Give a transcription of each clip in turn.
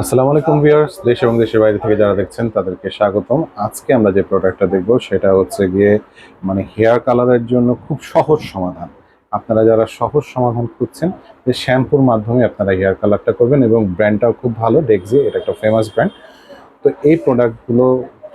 আসসালামু আলাইকুম ভিউয়ার্স, দেশ এবং দেশের বাইরে থেকে যারা দেখছেন, তাদেরকে স্বাগতম। আজকে আমরা যে প্রোডাক্টটা দেখব, সেটা হচ্ছে গিয়ে মানে হেয়ার কালারের জন্য খুব সহজ সমাধান। আপনারা যারা সহজ সমাধান খুঁজছেন যে শ্যাম্পুর মাধ্যমে আপনারা হেয়ার কালারটা করবেন এবং ব্র্যান্ডটাও খুব ভালো ডেক্সি এটা একটা ফেমাস ব্র্যান্ড তো এই প্রোডাক্টগুলো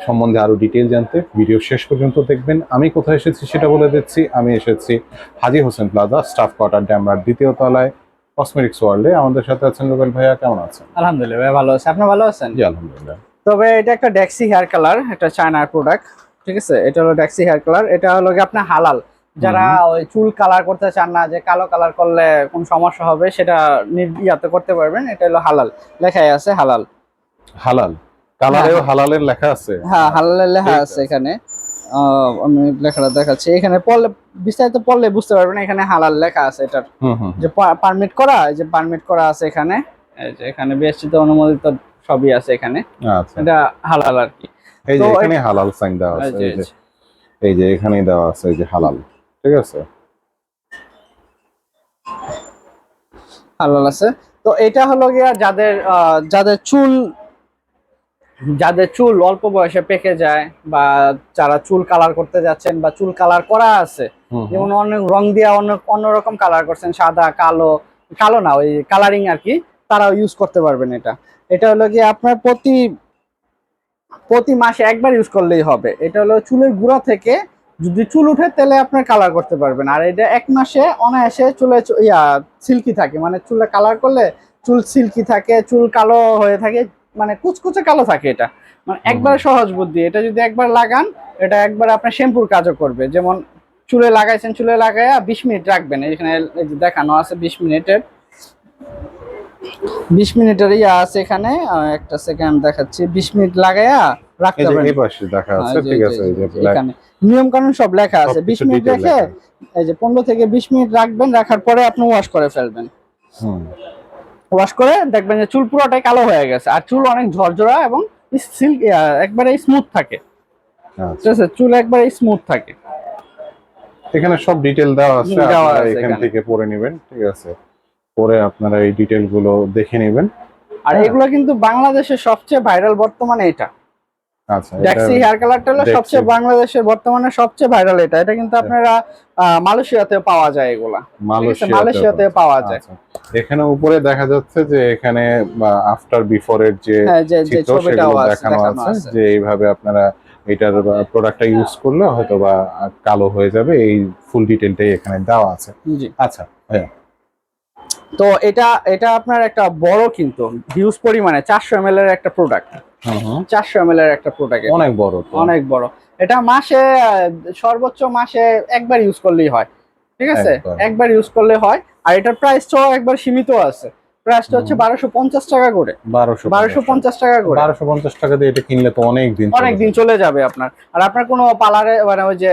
সম্বন্ধে আরও ডিটেল জানতে ভিডিও শেষ পর্যন্ত দেখবেন। আমি কোথায় এসেছি সেটা বলে দিচ্ছি। আমি এসেছি Haji Hossain Plaza staff quarter ড্যামরার দ্বিতীয় তলায়। কসমেটিক্স ওয়ার্ল্ডে আমাদের সাথে আছেন রুবেল ভাইয়া কেমন আছেন? আলহামদুলিল্লাহ ভাই ভালো আছে। আপনি ভালো আছেন? জি আলহামদুলিল্লাহ। তবে এটা একটা ডেক্সি হেয়ার কালার এটা চায়নার প্রোডাক্ট ঠিক আছে? এটা হলো ডেক্সি হেয়ার কালার এটা হলো কি আপনার হালাল। যারা ওই চুল কালার করতে চান না যে কালো কালার করলে কোন সমস্যা হবে সেটা ইয়াতে করতে পারবেন। এটা হলো হালাল। লেখাই আছে হালাল। হালাল। কালারেও হ্যাঁ। হালালের লেখা আছে। হ্যাঁ হালালের লেখা আছে। এখানে। আমি লেখাটা দেখাচ্ছি। এখানে পড়লে বিস্তারিত পড়লে বুঝতে পারবেন এখানে হালাল লেখা আছে এটার। যে পারমিট করা এই যে পারমিট করা আছে এখানে। এখানে বিএসটিতে অনুমোদিত সবই আছে এখানে। আচ্ছা। এটা হালাল আর কি। এই যে এখানে হালাল সাইন দেওয়া আছে এই যে। এই যে এখানেই দেওয়া আছে এই যে হালাল। ঠিক আছে? হালাল আছে। তো এটা হলো গিয়া যাদের যাদের চুল যাদের চুল অল্প বয়সে পেকে যায় বা যারা চুল কালার করতে যাচ্ছেন বা চুল কালার করা আছে। যেমন অনেক রং দিয়ে অনেক অন্যরকম কালার করছেন সাদা কালো কালো না ওই কালারিং আর কি তারাও ইউজ করতে পারবেন এটা। এটা হলো কি আপনার প্রতি প্রতি মাসে একবার ইউজ করলেই হবে। এটা হলো চুলের গুঁড়া থেকে যদি চুল উঠে তাহলে আপনার কালার করতে পারবেন। আর এটা এক মাসে অনায়াসে চুলে ইয়া সিল্কি থাকে। মানে চুলে কালার করলে চুল সিল্কি থাকে চুল কালো হয়ে থাকে মানে কুচকুচে কালো থাকে এটা। মানে একবার সহজ বুদ্ধি। এটা যদি একবার লাগান এটা একবার আপনার শ্যাম্পুর কাজও করবে। যেমন চুলে লাগাইছেন চুলে লাগাইয়া বিশ মিনিট রাখবেন। এখানে দেখানো আছে বিশ মিনিটের। বিশ মিনিটের ইয়া আছে এখানে। একটা সেকেন্ড দেখাচ্ছি। বিশ মিনিট লাগাইয়া রাখতে এই পাশে দেখা আছে হ্যাঁ, ঠিক আছে এই যে এখানে নিয়ম কানুন সব লেখা আছে। বিশ সবকিছু মিনিট detail রেখে এই যে পনেরো থেকে বিশ মিনিট রাখবেন রাখার পরে আপনি ওয়াশ করে ফেলবেন। হুম। ওয়াশ করে দেখবেন যে চুল পুরোটাই কালো হয়ে গেছে। আর চুল অনেক ঝরঝরা এবং সিল্ক একবারে স্মুথ থাকে। আচ্ছা। ঠিক আছে? চুল একবারে স্মুথ থাকে। এখানে সব ডিটেল দেওয়া আছে এখান থেকে পড়ে নেবেন ঠিক আছে? পরে আপনারা এই ডিটেলগুলো দেখে নেবেন। আর। এগুলো কিন্তু বাংলাদেশের সবচেয়ে ভাইরাল বর্তমানে এটা- ড্যাক্সি হেয়ার কালারটা হলো সবচেয়ে বাংলাদেশের বর্তমানে সবচেয়ে ভাইরাল এটা। এটা কিন্তু আপনারা আহ, মালয়েশিয়াতে পাওয়া যায় এগুলা। মালয়েশিয়াতে পাওয়া যায়। আচ্ছা। এখানে উপরে দেখা যাচ্ছে যে এখানে আফটার যে হ্যাঁ যে যে চিত্র সেগুলো দেখানো আছে যে এইভাবে আপনারা এটার প্রোডাক্টটা ইউজ করলে হয়তো বা কালো হয়ে যাবে। এই ফুল ডিটেলটাই এখানে দেওয়া আছে। আচ্ছা হ্যাঁ। তো এটা এটা আপনার একটা বড় কিন্তু হিউজ পরিমাণে চারশো এম এর একটা প্রোডাক্ট। চারশো এম এর একটা প্রোডাক্ট অনেক বড় অনেক বড়। এটা মাসে সর্বোচ্চ মাসে একবার ইউজ করলেই হয়। ঠিক আছে? একবার। একবার ইউজ করলে হয়। আর এটার প্রাইস তো একবার সীমিত আছে। প্রাইসটা হচ্ছে হুম। বারোশো পঞ্চাশ টাকা করে। বারোশো বারোশো পঞ্চাশ টাকা করে। বারোশো পঞ্চাশ টাকা দিয়ে এটা কিনলে তো অনেক দিন চলে অনেক দিন যাবে। চলে যাবে আপনার। আর আপনার কোনো পার্লারে মানে ওই যে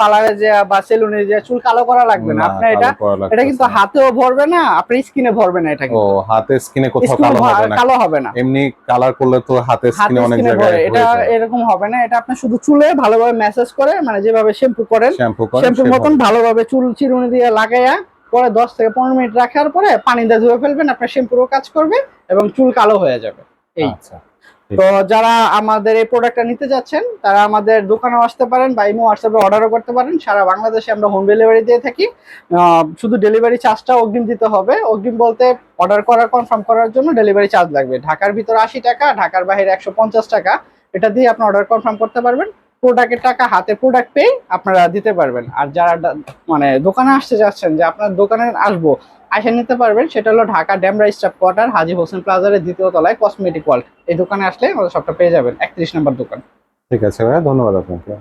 পার্লারে যে বা সেলুনে যে চুল কালো করা লাগবে না না, আপনার এটা এটা কিন্তু। হাতেও ভরবে না আপনার স্কিনে ভরবে না এটা ও কিন্তু। হাতে স্কিনে কোথাও কালো হবে না। কালো হবে না। এমনি কালার করলে তো হাতে স্কিনে অনেক জায়গায় এটা এরকম হবে না এটা আপনি শুধু চুলে ভালোভাবে ম্যাসেজ করে মানে যেভাবে শ্যাম্পু করেন শ্যাম্পু শ্যাম্পুর মতন ভালোভাবে চুল চিরুনি দিয়ে লাগাইয়া পরে দশ থেকে পনেরো মিনিট রাখার পরে পানি দিয়ে ধুয়ে ফেলবেন আপনার শ্যাম্পুরও কাজ করবে এবং চুল কালো হয়ে যাবে। এই। আচ্ছা। তো যারা আমাদের এই প্রোডাক্টটা নিতে যাচ্ছেন তারা আমাদের দোকানেও আসতে পারেন বা ইমো হোয়াটসঅ্যাপে অর্ডারও করতে পারেন। সারা বাংলাদেশে আমরা হোম ডেলিভারি দিয়ে থাকি। শুধু ডেলিভারি চার্জটা অগ্রিম দিতে হবে। অগ্রিম বলতে অর্ডার করার কনফার্ম করার জন্য ডেলিভারি চার্জ লাগবে। ঢাকার ভিতরে আশি টাকা ঢাকার বাইরে একশো পঞ্চাশ টাকা। এটা দিয়ে আপনি অর্ডার কনফার্ম করতে পারবেন। প্রোডাক্টের টাকা হাতে প্রোডাক্ট পেয়ে আপনারা দিতে পারবেন। আর যারা মানে দোকানে আসতে যাচ্ছেন, যে আপনার দোকানে আসব আসে নিতে পারবেন, সেটা হলো ঢাকা ড্যামরা স্টাফ কোয়ার্টার, হাজি হোসেন প্লাজারের দ্বিতীয় তলায় কসমেটিক ওয়ার্ল্ড এই দোকানে আসলে সবটা পেয়ে যাবেন, একত্রিশ নম্বর দোকান। ঠিক আছে ভাইয়া, ধন্যবাদ আপনাকে।